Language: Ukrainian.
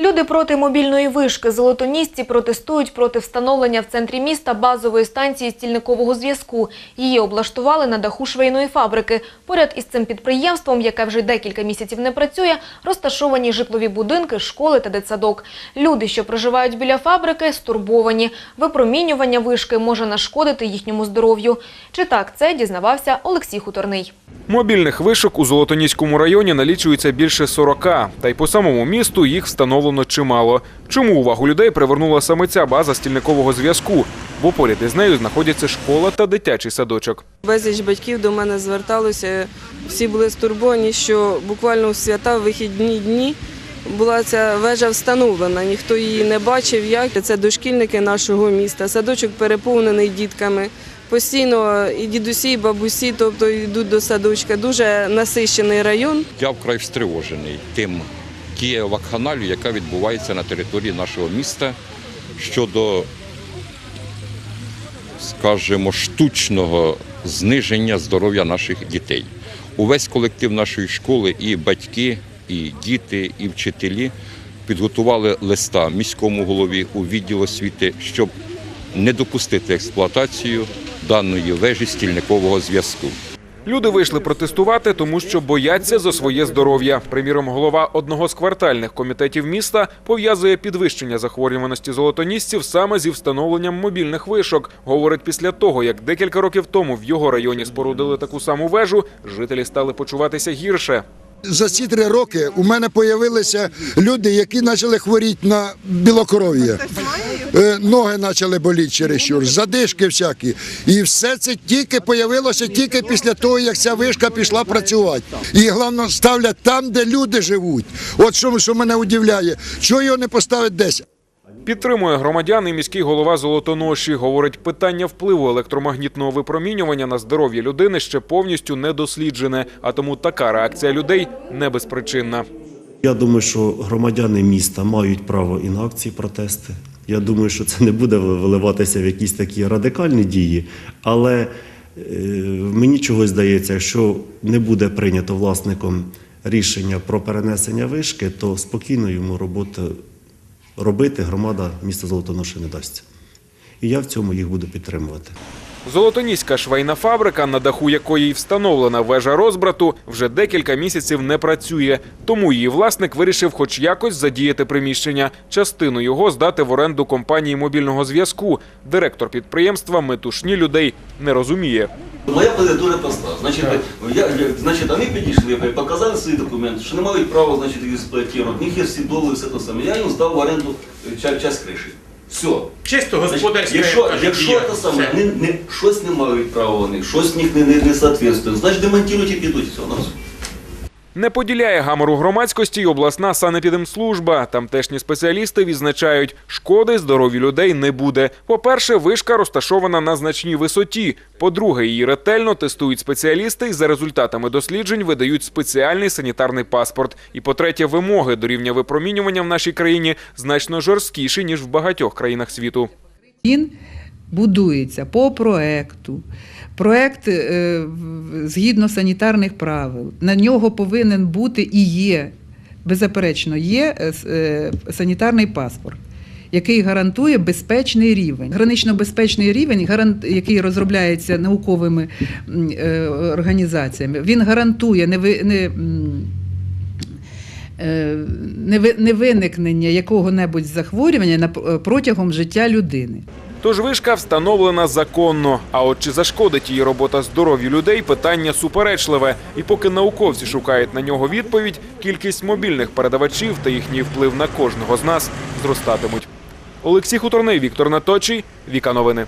Люди проти мобільної вишки золотонісці протестують проти встановлення в центрі міста базової станції стільникового зв'язку. Її облаштували на даху швейної фабрики. Поряд із цим підприємством, яке вже декілька місяців не працює, розташовані житлові будинки, школи та дитсадок. Люди, що проживають біля фабрики, стурбовані. Випромінювання вишки може нашкодити їхньому здоров'ю. Чи так це дізнавався Олексій Хуторний. Мобільних вишок у Золотоніському районі налічується більше 40, та й по самому місту їх встановлено чимало. Чому увагу людей привернула саме ця база стільникового зв'язку? Бо поряд із нею знаходяться школа та дитячий садочок. Безліч батьків до мене зверталося. Всі були стурбовані, що буквально у свята в вихідні дні була ця вежа встановлена. Ніхто її не бачив. Як це дошкільники нашого міста. Садочок переповнений дітками. Постійно і дідусі, і бабусі, тобто йдуть до садочка. Дуже насищений район. Я вкрай стривожений тим тією вакханалію, яка відбувається на території нашого міста щодо, скажімо, штучного зниження здоров'я наших дітей. Увесь колектив нашої школи, і батьки, і діти, і вчителі підготували листа міському голові у відділ освіти, щоб не допустити експлуатацію даної вежі стільникового зв'язку. Люди вийшли протестувати, тому що бояться за своє здоров'я. Приміром, голова одного з квартальних комітетів міста пов'язує підвищення захворюваності золотонісців саме зі встановленням мобільних вишок. Говорить, після того, як декілька років тому в його районі спорудили таку саму вежу, жителі стали почуватися гірше. За ці три роки у мене з'явилися люди, які почали хворіти на білокров'я. Е, Ноги почали боліти чересчур, задишки всякі. І все це тільки з'явилося тільки після того, як ця вишка пішла працювати. І головне ставлять там, де люди живуть. От що, що мене удивляє, чого його не поставить десь. Підтримує громадян і міський голова Золотоноші. Говорить, питання впливу електромагнітного випромінювання на здоров'я людини ще повністю не досліджене, а тому така реакція людей не безпричинна. Я думаю, що громадяни міста мають право і на акції протести. Я думаю, що це не буде виливатися в якісь такі радикальні дії, але е, мені чогось здається, якщо не буде прийнято власником рішення про перенесення вишки, то спокійно йому роботу робити громада міста Золотоноші не дасть. І я в цьому їх буду підтримувати. Золотоніська швейна фабрика, на даху якої встановлена вежа розбрату, вже декілька місяців не працює. Тому її власник вирішив хоч якось задіяти приміщення, частину його здати в оренду компанії мобільного зв'язку. Директор підприємства метушні людей не розуміє. Моя позиція дуже проста. Значить, я, я, значить, вони підійшли, показали свої документи, що не мають права значить, їх експлуатувати, в них є всі договори, все те саме. Я їм здав в оренду час, ча- часть криші. Все. Чисто господарське якщо, якщо те саме, не, не, щось не мають права вони, щось в них не, не, не соответствує, значить демонтують і підуть. Все, на все. Не поділяє гамору громадськості й обласна санепідемслужба. Тамтешні спеціалісти відзначають, шкоди здоров'ю людей не буде. По-перше, вишка розташована на значній висоті. По-друге, її ретельно тестують спеціалісти і за результатами досліджень видають спеціальний санітарний паспорт. І по-третє, вимоги до рівня випромінювання в нашій країні значно жорсткіші ніж в багатьох країнах світу. Він будується по проекту. Проект е, згідно санітарних правил. На нього повинен бути і є, беззаперечно, є е, е, санітарний паспорт. Який гарантує безпечний рівень, гранично безпечний рівень, який розробляється науковими організаціями, він гарантує не, не, м, е, не виникнення якого-небудь захворювання протягом життя людини. Тож вишка встановлена законно. А от чи зашкодить її робота здоров'ю людей, питання суперечливе. І поки науковці шукають на нього відповідь, кількість мобільних передавачів та їхній вплив на кожного з нас зростатимуть. Олексій Хуторний, Віктор Наточий, Віка Новини.